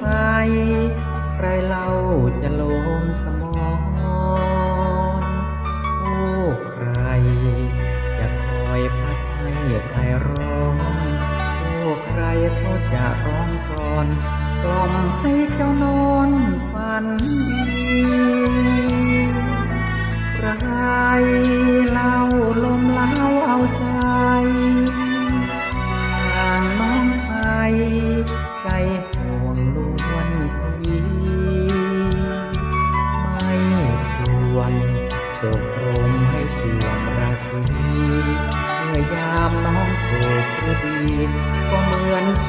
ไป ใครเราจะโลมสมองโอ้ใคร จะคอยพัดให้ใครร้องโอ้ใครเขาจะร้องกรอนกล่อมให้เจ้านอนฝันดี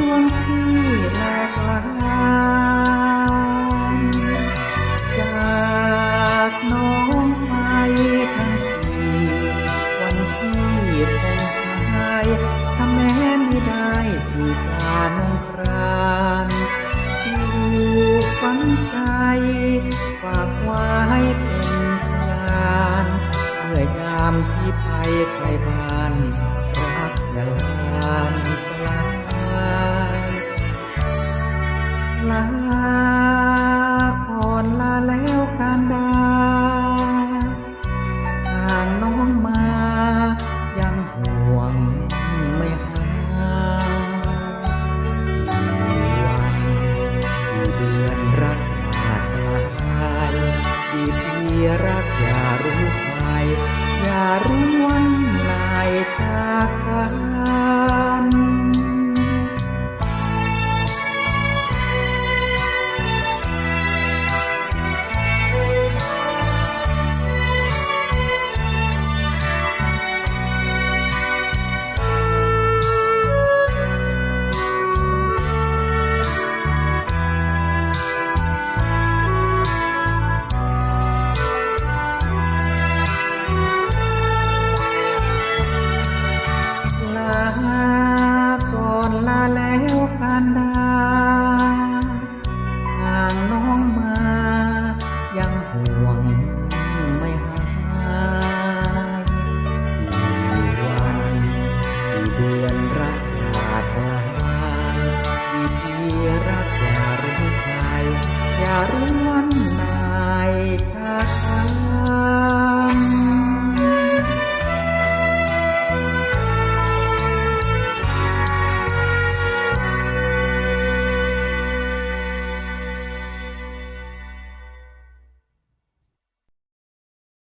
วงที่แลกลานจากน้องไปทั้งทีวันที่คงหายถ้าแม้ไม่ได้ถูกการนงครานอยู่ฝันใจฝากไว้เป็นพยานเมื่อยามที่ไปไกลบ้านรักยาลาานดีพี่รักอย่ารู้ใครอย่ารู้ ทัก